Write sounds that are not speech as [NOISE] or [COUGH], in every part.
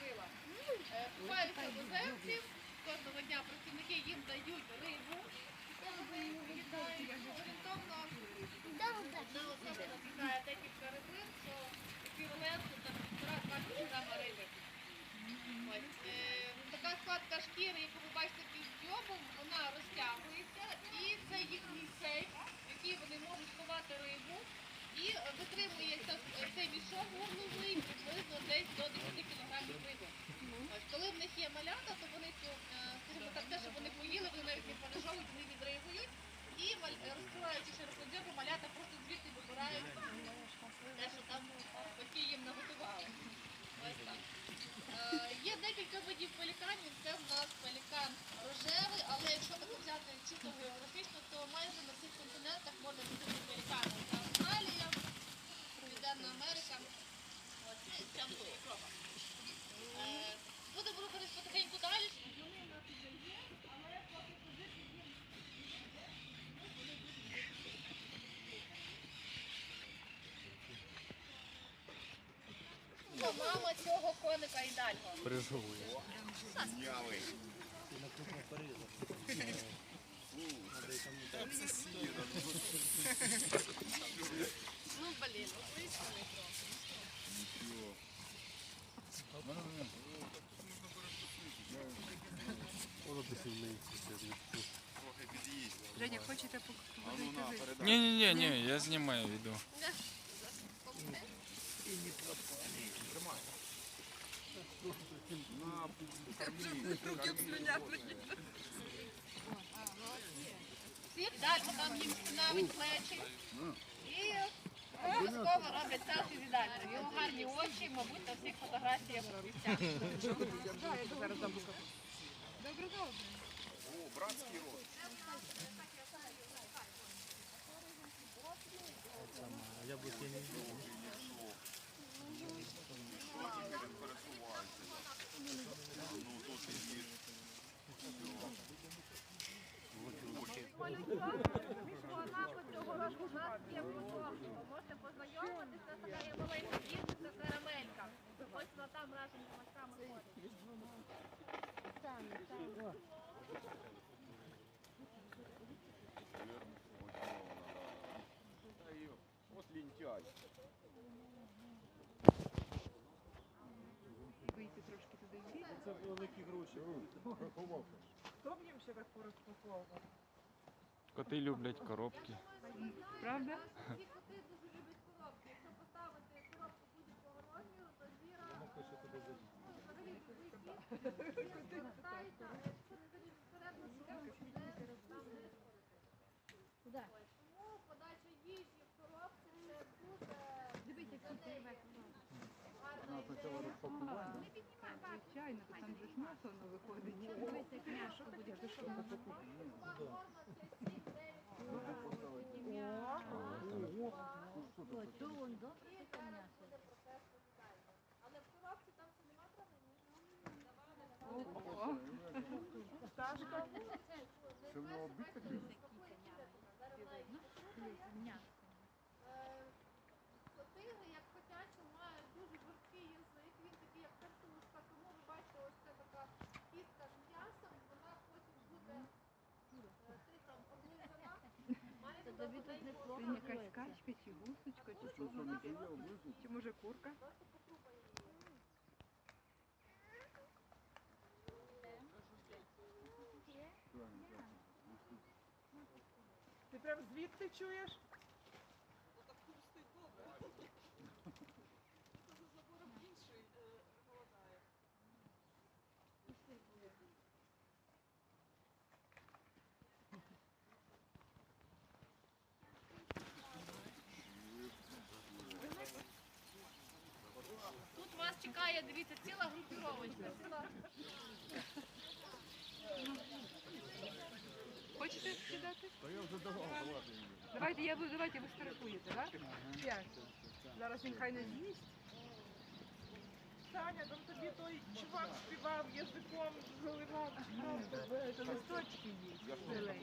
крила. Е, Купаються в озерці, кожного дня працівники їм дають рибу, орієнтовно одна особа набігає декілька рибин, то еквівалент це півтора-два кілограма риби. Е, така складка шкіри, яку ви бачите під дзьобом, вона розтягується і це їхній сейф, в який вони можуть ховати рибу. І е, витримує ця- е, цей мішок горловий приблизно десь до 10 кг риби. Ось, коли в них є малята, то вони цю, е, скажімо так, те, що вони поїли, вони навіть не пережовують, вони відригують. І маль- е, розкриваючи через дзьобу, малята просто звідти вибирають те, що там батьки їм наготували. Ось так. Е, Є декілька видів пеліканів. Це в нас пелікан рожевий, але якщо так взяти чисто географічно, то майже на всіх континентах можна зустріти пелікани. Це Австралія, Південна Америка. Ось і ця Європа. Е, Будемо рухатись потихеньку далі. Вони у нас вже є, але поки позиції їм Це мама цього коника і далі. Пережовує. Ну, блін, вийшли. Воно ти сильниці сидить. Женя, хочете побудуйте ви? Ні, ні, ні, ні, я знімаю відео. Всіх далі, там їм навіть плечі. І обов'язково роблять селфі з. Його гарні очі, мабуть, на всіх фотографіях місцях. Добре, добре. Яблуки не Можете познайомитися, це така є маленька дівчинка карамелька. Ось вона там разом з батьками ходить. От лінтяй. Вийти трошки туди. Це великі гроші. Хто б їм ще так порозпаковував? Коти люблять коробки. Правда? Всі коти дуже люблять коробки. Якщо поставити коробку будь-якого розміру, то зайти. взагалі висить, розростається, а якщо не залізти всередину, то там не сходити. Ось. Тому подача їжі в коробці це дуже Дивіться, як тут живе. гарна ідея. Не піднімай, так. Звичайно, то там же ж м'ясо воно виходить. Дивіться, як м'ясо буде. Що? Форма це Але в коробці там це нема трави, Ого. Пташка? Це в такий? Тигри, як котячі, мають дуже жорсткий язик, він такий як картушка, тому ви бачите, ось це така кістка з м'ясом, вона потім буде е, тигром облизана. Має бути Це подейкувана. чи гусочка, чи не? Чи може курка? Ти прям звідти чуєш? Вас дивіться, ціла групіровочка. Ціла... Хочете сідати? Та я вже давав, давати. Давайте я буду, давайте ви страхуєте, так? П'ять. Зараз він хай не з'їсть. Таня, там тобі той чувак співав язиком, заливав, це листочки є. Не.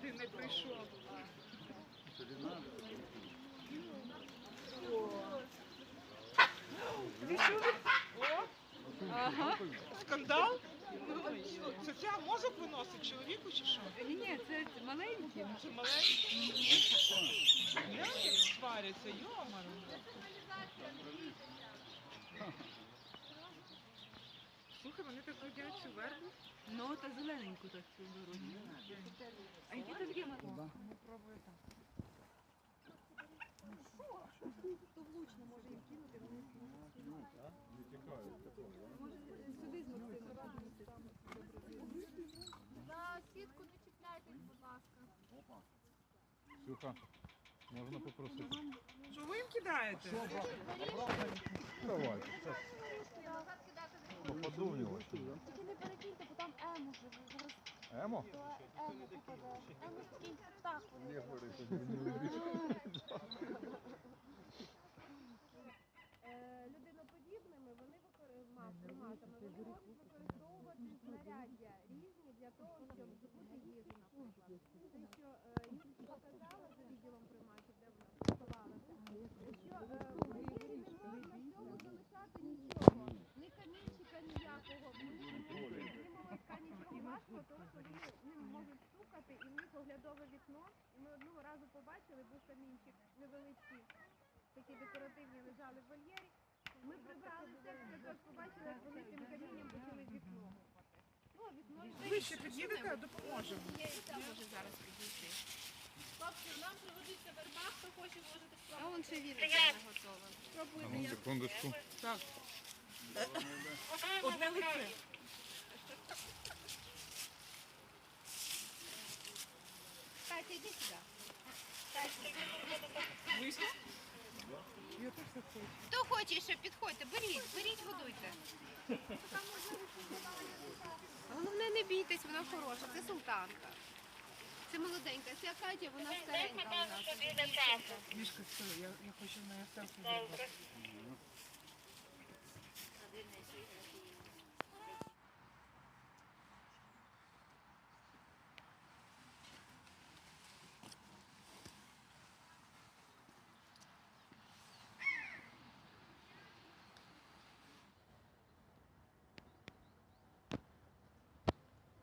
Ти не прийшов. Ви чули? О, Ага. скандал? Ну, Це ця мозок виносить чоловіку чи що? Ні, ні, це маленькі. Це маленький? Як сваряться, йоману. Слухай, вони так їдять цю вербу. Ну, та зелененьку так цю беруть. А які там є? За сітку не чіпляйтесь, будь ласка. Ксюха, можна попросити? Що ви їм кидаєте? Давайте, поподумніло. Тільки не перекиньте, бо там ему живе. Зараз Емо? то ему попаде. Ему такий птах. вони Не говори, що мені Е, Людиноподібними вони викор- мав- приматами, вони можуть використовувати знаряддя різні для того, щоб здобути їжу, наприклад. Те, що е, Юлька показала за відділом приматів, де вона сховалася, що е, в ефірі не можна в цьому залишати нічого. Ні камінчика ніякого, ні ні молотка, нічого важкого, тому що вони ним можуть стукати, і в них оглядове вікно. І ми одного разу побачили, був камінчик невеличкий, такі декоративні лежали в вольєрі. Ми прибрали все, тож побачили, як вони камінням почали вікно. Ну, вікно ще під'їдете, допоможемо. може зараз підійти. Хлопці, нам пригодиться верба, хто вон ще віночка не готова. Ну, секундочку. Одне лице. Катя, іди сюди. Я так хочу. Хто хоче ще, підходьте, беріть, беріть, годуйте. [LAUGHS] Головне, не бійтесь, вона хороша, це султанка. Це молоденька, ця Катя, вона старенька у нас. Мішка, все, я, я хочу на селфі зробити.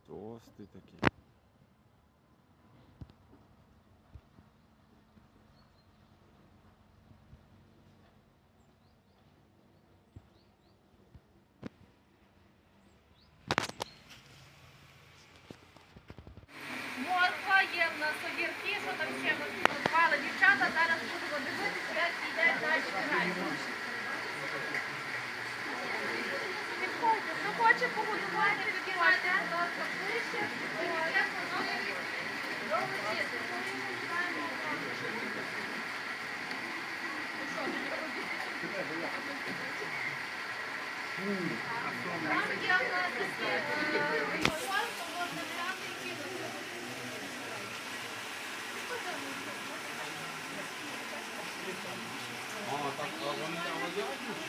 Товстий такий. Морква є в нас огірки, що там ще ми готували дівчата. Зараз будемо дивитися, як їдять наші грані. Підходьте, хто хоче погодувати, підіймайте, будь ласка, ближче. Там є в нас такі ритуал, то можна взяти і кинути.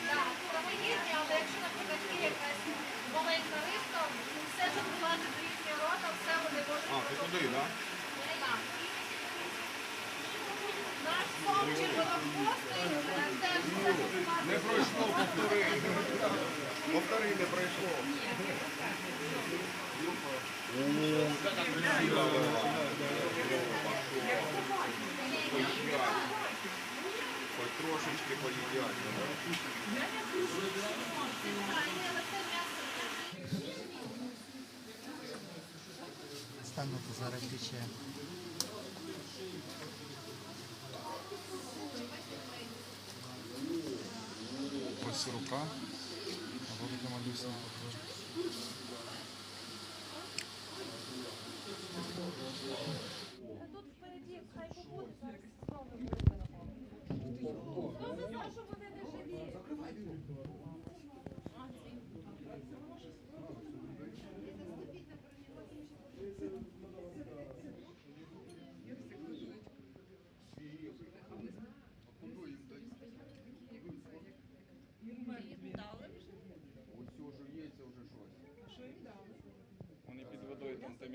Так, травоїдні, але якщо, наприклад, є якась маленька рибка, все, що вилазить до їхнього рота, все вони можуть. А, ти туди, так? Так. Наш сом червонохвостий теж все. Не пройшло, повтори. Повтори, не пройшло. Хоч трошечки поїдять. Стану то зараз більше. Ось рука. А велика малюсенька.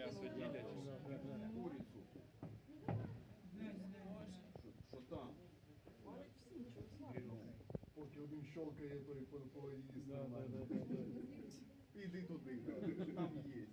м'ясо ділять. Курицю. Що там? Поки один щолкає, той по її знімає. Іди там є.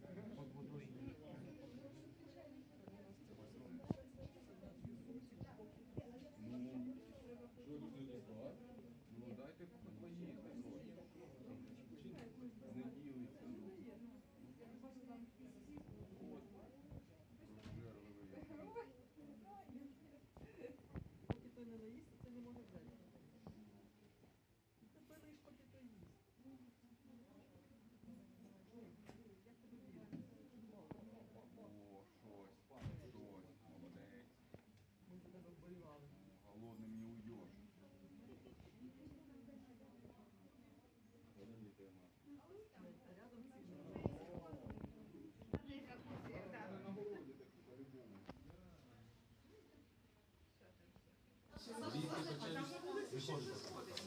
приходите.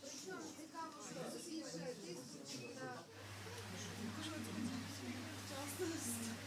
Причому цікаво, що більше тиск на вчасності.